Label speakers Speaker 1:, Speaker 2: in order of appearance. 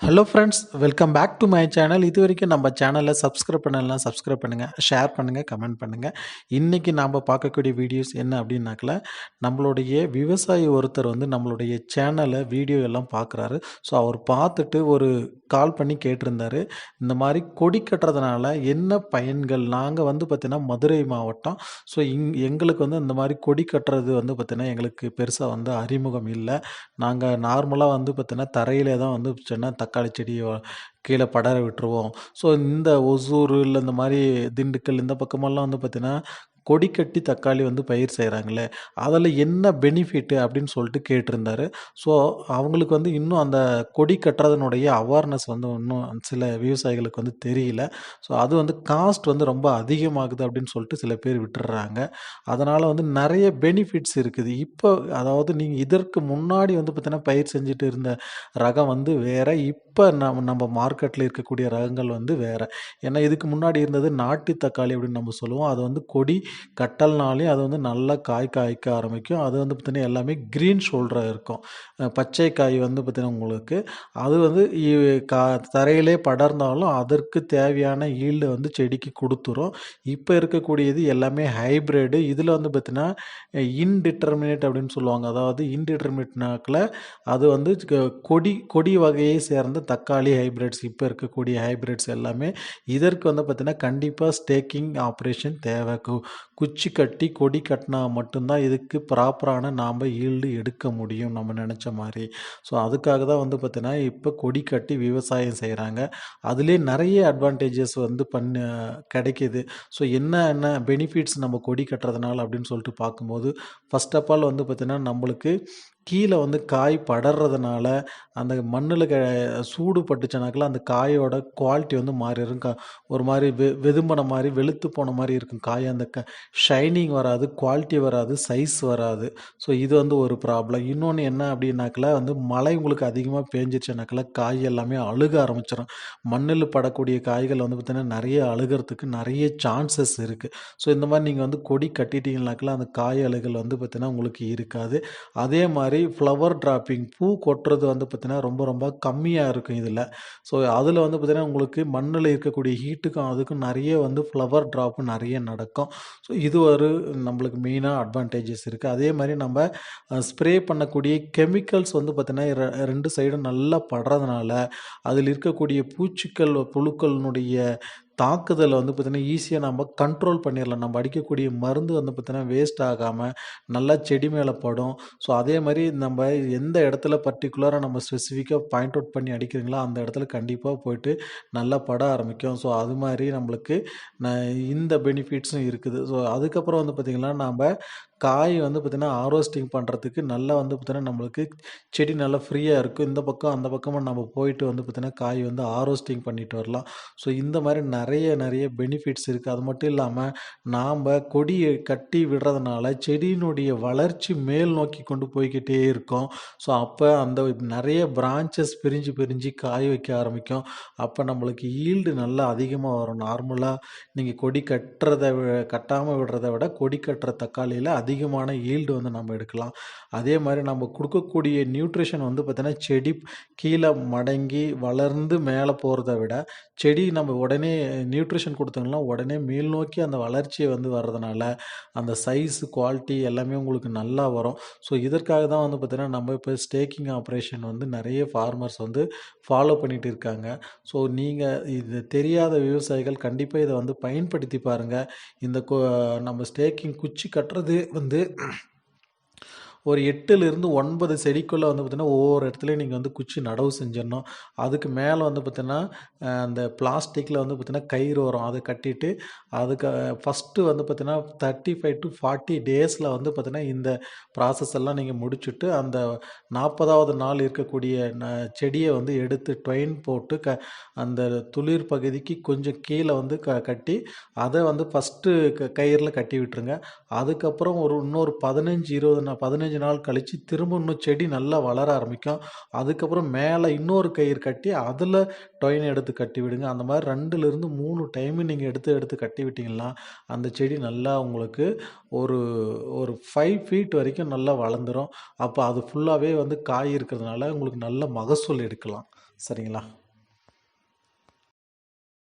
Speaker 1: Hello friends welcome back to my channel இது வரைக்கும் நம்ம சேனலை சப்ஸ்கிரைப் பண்ணலாம் சப்ஸ்கிரைப் பண்ணுங்கள் ஷேர் பண்ணுங்கள் கமெண்ட் பண்ணுங்கள் இன்றைக்கி நாம் பார்க்கக்கூடிய வீடியோஸ் என்ன அப்படின்னாக்கல நம்மளுடைய விவசாயி ஒருத்தர் வந்து நம்மளுடைய சேனலை வீடியோ எல்லாம் பார்க்குறாரு. ஸோ அவர் பார்த்துட்டு ஒரு கால் பண்ணி கேட்டிருந்தார். இந்த மாதிரி கொடி கட்டுறதுனால என்ன பயன்கள்? நாங்கள் வந்து பார்த்திங்கன்னா மதுரை மாவட்டம். ஸோ இங் எங்களுக்கு வந்து இந்த மாதிரி கொடி கட்டுறது வந்து பார்த்திங்கன்னா எங்களுக்கு பெருசாக வந்து அறிமுகம் இல்லை. நாங்கள் நார்மலாக வந்து பார்த்திங்கன்னா தரையிலே தான் வந்து சொன்னால் தக்காளி செடியை கீழே படர விட்டுருவோம். ஸோ இந்த ஒசூர் இல்லை இந்த மாதிரி திண்டுக்கல் இந்த பக்கமெல்லாம் வந்து பார்த்திங்கன்னா கொடி கட்டி தக்காளி வந்து பயிர் செய்கிறாங்களே அதில் என்ன பெனிஃபிட்டு அப்படின்னு சொல்லிட்டு கேட்டிருந்தாரு. ஸோ அவங்களுக்கு வந்து இன்னும் அந்த கொடி கட்டுறதுனுடைய அவேர்னஸ் வந்து இன்னும் சில விவசாயிகளுக்கு வந்து தெரியல. ஸோ அது வந்து காஸ்ட் வந்து ரொம்ப அதிகமாகுது அப்படின்னு சொல்லிட்டு சில பேர் விட்டுடுறாங்க அதனால் வந்து நிறைய பெனிஃபிட்ஸ் இருக்குது. இப்போ அதாவது நீங்கள் இதற்கு முன்னாடி வந்து பார்த்தீங்கன்னா பயிர் செஞ்சுட்டு இருந்த ரகம் வந்து வேறு இப்போ நம்ம நம்ம மார்க்கெட்டில் இருக்கக்கூடிய ரகங்கள் வந்து வேறு. ஏன்னா இதுக்கு முன்னாடி இருந்தது நாட்டு தக்காளி அப்படின்னு நம்ம சொல்லுவோம். அது வந்து கொடி கட்டல்னாலே அது வந்து நல்லா காய் காய்க்க ஆரம்பிக்கும். அது வந்து பார்த்தீங்கன்னா எல்லாமே க்ரீன் ஷோல்டராக இருக்கும். பச்சை காய் வந்து பார்த்திங்கன்னா உங்களுக்கு அது வந்து கா தரையிலே படர்ந்தாலும் அதற்கு தேவையான ஈல்டு வந்து செடிக்கு கொடுத்துரும். இப்போ இருக்கக்கூடியது எல்லாமே ஹைப்ரிடு இதில் வந்து பார்த்தீங்கன்னா இன்டிட்டர்மினேட் அப்படின்னு சொல்லுவாங்க. அதாவது இன்டிட்டர்மினேட்னாக்கில் அது வந்து கொடி கொடி வகையை சேர்ந்த தக்காளி ஹைப்ரிட்ஸ் இப்போ இருக்கக்கூடிய ஹைப்ரிட்ஸ் எல்லாமே இதற்கு வந்து பார்த்திங்கன்னா கண்டிப்பாக ஸ்டேக்கிங் ஆப்ரேஷன் தேவை குச்சி கட்டி கொடி கட்டினா மட்டும்தான் இதுக்கு ப்ராப்பரான நாம் ஈல்டு எடுக்க முடியும் நம்ம நினச்ச மாதிரி. ஸோ அதுக்காக தான் வந்து பார்த்திங்கன்னா இப்போ கொடி கட்டி விவசாயம் செய்கிறாங்க அதுலேயே நிறைய அட்வான்டேஜஸ் வந்து பண்ண கிடைக்கிது. ஸோ என்ன என்ன பெனிஃபிட்ஸ் நம்ம கொடி கட்டுறதுனால அப்படின்னு சொல்லிட்டு பார்க்கும்போது ஃபர்ஸ்ட் ஆஃப் ஆல் வந்து பார்த்திங்கன்னா நம்மளுக்கு கீழே வந்து காய் படறதுனால அந்த மண்ணில் க சூடு பட்டுச்சுனாக்கல அந்த காயோட குவாலிட்டி வந்து மாறிடும் கா ஒரு மாதிரி வெ வெதும்பின மாதிரி வெளுத்து போன மாதிரி இருக்கும். காய் அந்த க ஷைனிங் வராது குவாலிட்டி வராது சைஸ் வராது. ஸோ இது வந்து ஒரு ப்ராப்ளம் இன்னொன்று என்ன அப்படின்னாக்கில் வந்து மழை உங்களுக்கு அதிகமாக பேஞ்சிச்சுனாக்கல காய் எல்லாமே அழுக ஆரம்பிச்சிடும் மண்ணில் படக்கூடிய காய்கள் வந்து பார்த்திங்கன்னா நிறைய அழுகிறதுக்கு நிறைய சான்சஸ் இருக்குது ஸோ இந்த மாதிரி நீங்கள் வந்து கொடி கட்டிட்டீங்கனாக்கில் அந்த காய் அழுகல் வந்து பார்த்திங்கன்னா உங்களுக்கு இருக்காது. அதே மாதிரி ஃப்ளவர் ட்ராப்பிங் பூ கொட்டுறது வந்து பார்த்திங்கன்னா ரொம்ப ரொம்ப கம்மியாக இருக்கும் இதில். ஸோ அதில் வந்து பார்த்திங்கன்னா உங்களுக்கு மண்ணில் இருக்கக்கூடிய ஹீட்டுக்கும் அதுக்கும் நிறைய வந்து ஃப்ளவர் ட்ராப்பு நிறைய நடக்கும். ஸோ இது ஒரு நம்மளுக்கு மெயினாக அட்வான்டேஜஸ் இருக்குது அதே மாதிரி நம்ம ஸ்ப்ரே பண்ணக்கூடிய கெமிக்கல்ஸ் வந்து பார்த்திங்கன்னா ரெண்டு சைடும் நல்லா படுறதுனால அதில் இருக்கக்கூடிய பூச்சிக்கள் புழுக்களினுடைய தாக்குதலை வந்து பார்த்திங்கன்னா ஈஸியாக நம்ம கண்ட்ரோல் பண்ணிடலாம். நம்ம அடிக்கக்கூடிய மருந்து வந்து பார்த்திங்கன்னா வேஸ்ட் ஆகாமல் நல்லா செடி மேலே படும். ஸோ அதே மாதிரி நம்ம எந்த இடத்துல பர்டிகுலராக நம்ம ஸ்பெசிஃபிக்காக பாயிண்ட் அவுட் பண்ணி அடிக்கிறீங்களோ அந்த இடத்துல கண்டிப்பாக போயிட்டு நல்லா பட ஆரம்பிக்கும். ஸோ அது மாதிரி நம்மளுக்கு ந- இந்த பெனிஃபிட்ஸும் இருக்குது. ஸோ அதுக்கப்புறம் வந்து பார்த்திங்கன்னா நம்ம காய் வந்து பார்த்திங்கன்னா ஹார்வெஸ்டிங் பண்ணுறதுக்கு நல்லா வந்து பார்த்திங்கன்னா நம்மளுக்கு செடி நல்லா ஃப்ரீயாக இருக்கும். இந்த பக்கம் அந்த பக்கமாக நம்ம போயிட்டு வந்து பார்த்திங்கன்னா காய் வந்து ஹார்வெஸ்டிங் பண்ணிட்டு வரலாம். ஸோ இந்த மாதிரி நிறைய நிறைய பெனிஃபிட்ஸ் இருக்குது அது மட்டும் இல்லாமல் நாம் கொடியை கட்டி விடுறதுனால செடியினுடைய வளர்ச்சி மேல் நோக்கி கொண்டு போய்க்கிட்டே இருக்கும். ஸோ அப்போ அந்த நிறைய பிரான்ச்சஸ் பிரிஞ்சு பிரிஞ்சு காய் வைக்க ஆரம்பிக்கும். அப்போ நம்மளுக்கு ஈல்டு நல்லா அதிகமாக வரும். நார்மலாக நீங்கள் கொடி கட்டுறதை வி- கட்டாமல் விடுறத விட கொடி கட்டுற தக்காளியில் அதிகமான ஈல்டு வந்து நம்ம எடுக்கலாம். அதே மாதிரி நம்ம கொடுக்கக்கூடிய நியூட்ரிஷன் வந்து பார்த்திங்கன்னா செடி கீழே மடங்கி வளர்ந்து மேலே போகிறத விட செடி நம்ம உடனே நியூட்ரிஷன் கொடுத்தோம்னா உடனே மேல் நோக்கி அந்த வளர்ச்சியை வந்து வர்றதுனால அந்த சைஸ் குவாலிட்டி எல்லாமே உங்களுக்கு நல்லா வரும். ஸோ இதற்காக தான் வந்து பார்த்திங்கன்னா நம்ம இப்போ ஸ்டேக்கிங் ஆப்ரேஷன் வந்து நிறைய ஃபார்மர்ஸ் வந்து ஃபாலோ பண்ணிட்டு இருக்காங்க. ஸோ நீங்கள் இது தெரியாத விவசாயிகள் கண்டிப்பாக இதை வந்து பயன்படுத்தி பாருங்கள் இந்த கொ- நம்ம ஸ்டேக்கிங் குச்சி கட்டுறது வந்து ஒரு எட்டுலேருந்து ஒன்பது செடிக்குள்ளே வந்து பார்த்திங்கன்னா ஒவ்வொரு இடத்துலையும் நீங்கள் வந்து குச்சி நடவு செஞ்சிடணும். அதுக்கு மேலே வந்து பார்த்திங்கன்னா அந்த பிளாஸ்டிக்கில் வந்து பார்த்திங்கன்னா கயிறு வரும். அதை கட்டிட்டு அதுக்கு ஃபஸ்ட்டு வந்து பார்த்திங்கன்னா தேர்ட்டி ஃபைவ் டு ஃபார்ட்டி டேஸில் வந்து பார்த்திங்கன்னா இந்த ப்ராசஸ் எல்லாம் நீங்கள் முடிச்சுட்டு அந்த நாற்பதாவது நாள் இருக்கக்கூடிய ந- செடியை வந்து எடுத்து ட்ரெயின் போட்டு க அந்த துளிர் பகுதிக்கு கொஞ்சம் கீழே வந்து க கட்டி அதை வந்து ஃபஸ்ட்டு க கயிறில் கட்டி விட்டுருங்க. அதுக்கப்புறம் ஒரு இன்னொரு பதினஞ்சு இருபது பதினஞ்சு பதினஞ்சு நாள் கழித்து திரும்ப இன்னும் செடி நல்லா வளர ஆரம்பிக்கும். அதுக்கப்புறம் மேலே இன்னொரு கயிறு கட்டி அதில் டொயின் எடுத்து கட்டி விடுங்க. அந்த மாதிரி ரெண்டுலேருந்து மூணு டைமு நீங்கள் எடுத்து எடுத்து கட்டி விட்டிங்கன்னா அந்த செடி நல்லா உங்களுக்கு ஒரு ஒரு ஃபைவ் ஃபீட் வரைக்கும் நல்லா வளர்ந்துரும். அப்போ அது ஃபுல்லாகவே வந்து காய் இருக்கிறதுனால உங்களுக்கு நல்ல மகசூல் எடுக்கலாம். சரிங்களா?